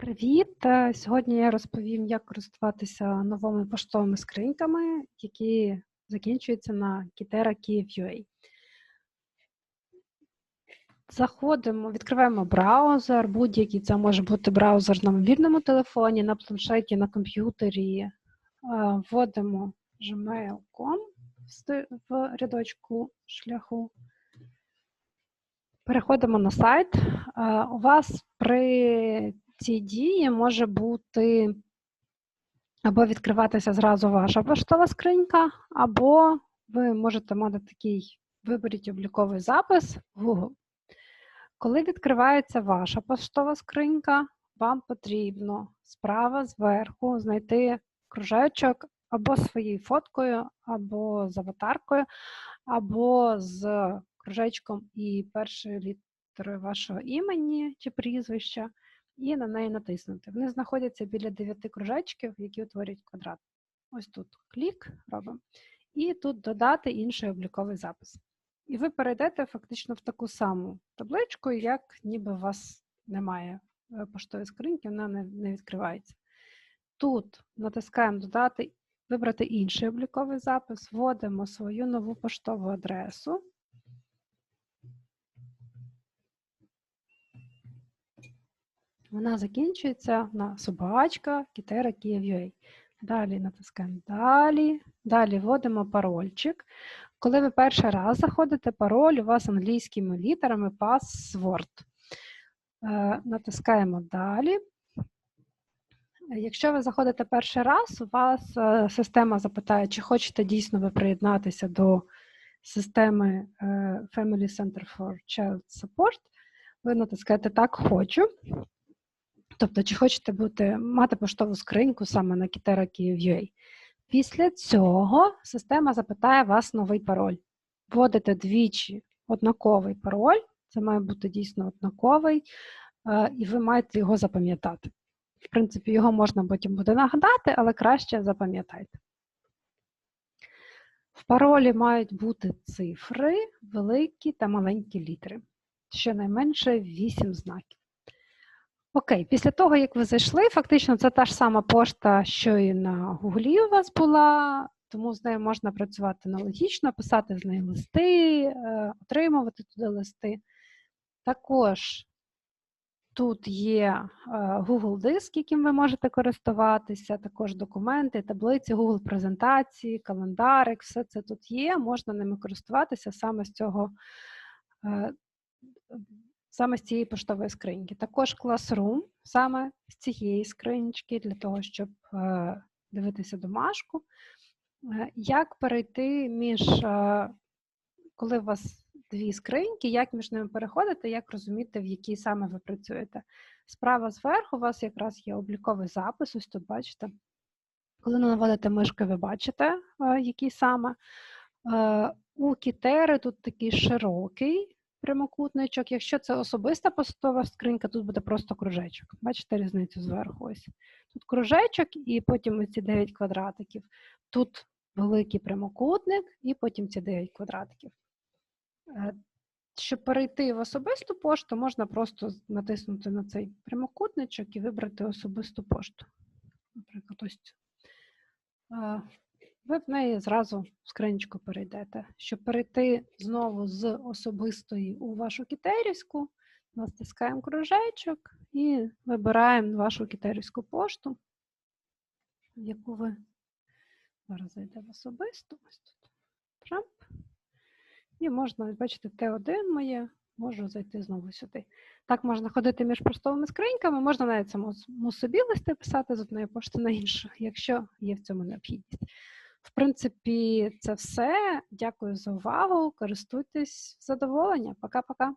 Привіт! Е, Сьогодні я розповім, як користуватися новими поштовими скриньками, які закінчуються на Kitera Kyiv.ua. Заходимо, відкриваємо браузер, будь-який це може бути браузер на мобільному телефоні, на планшеті, на комп'ютері. Е, Вводимо gmail.com в рядочку шляху. Переходимо на сайт. Е, У вас при цій дії може бути або відкриватися зразу ваша поштова скринька, або ви можете мати такий виберіть обліковий запис Google. Коли відкривається ваша поштова скринька, вам потрібно справа зверху знайти кружечок або своєю фоткою, або з аватаркою, або з кружечком і першою літерою вашого імені чи прізвища, і на неї натиснути. Вони знаходяться біля дев'яти кружечків, які утворюють квадрат. Ось тут клік робимо. І тут додати інший обліковий запис. І ви перейдете фактично в таку саму табличку, як ніби у вас немає е, поштової скриньки, вона не, не відкривається. Тут натискаємо додати, вибрати інший обліковий запис, вводимо свою нову поштову адресу. Вона закінчується на собачка Кітера Київ.ua. Далі натискаємо Далі. Далі вводимо парольчик. Коли ви перший раз заходите, пароль у вас англійськими літерами password. Е, Натискаємо Далі. Якщо ви заходите перший раз, у вас е, система запитає, чи хочете дійсно ви приєднатися до системи е, Family Center for Child Support. Ви натискаєте Так, хочу. Тобто, чи хочете бути, мати поштову скриньку саме на Kitera Kyiv.ua. Після цього система запитає вас новий пароль. Вводите двічі однаковий пароль, це має бути дійсно однаковий, е, і ви маєте його запам'ятати. В принципі, його можна потім буде нагадати, але краще запам'ятайте. В паролі мають бути цифри, великі та маленькі літери. Щонайменше 8 знаків. Окей, після того, як ви зайшли, фактично це та ж сама пошта, що і на Гуглі у вас була, тому з нею можна працювати аналогічно, писати з нею листи, е, отримувати туди листи. Також тут є е, Google диск, яким ви можете користуватися, також документи, таблиці, Google презентації, календарик, все це тут є, можна ними користуватися саме з цього. Саме з цієї поштової скриньки. Також Classroom саме з цієї скриньки для того, щоб е, дивитися домашку. Е, Як перейти між, е, коли у вас дві скриньки, як між ними переходити, як розуміти, в якій саме ви працюєте? Справа зверху у вас якраз є обліковий запис, ось тут бачите. Коли наводите мишки, ви бачите, який саме. У Кітери тут такий широкий прямокутничок. Якщо це особиста постова скринька, тут буде просто кружечок. Бачите різницю зверху? Ось. Тут кружечок, і потім ці 9 квадратиків. Тут великий прямокутник, і потім ці 9 квадратиків. Е, Щоб перейти в особисту пошту, можна просто натиснути на цей прямокутничок і вибрати особисту пошту. Наприклад, ось. Е, ви в неї зразу в скринічку перейдете. Щоб перейти знову з особистої у вашу кітерівську, натискаємо кружечок і вибираємо вашу кітерівську пошту, в яку ви зараз зайде в особисту. Ось тут. Трамп. І можна, бачите, Т1 моє, можу зайти знову сюди. Так можна ходити між поштовими скриньками, можна навіть самому собі листи писати з одної пошти на іншу, якщо є в цьому необхідність. В принципі, це все. Дякую за увагу. Користуйтесь задоволення. Пока-пока.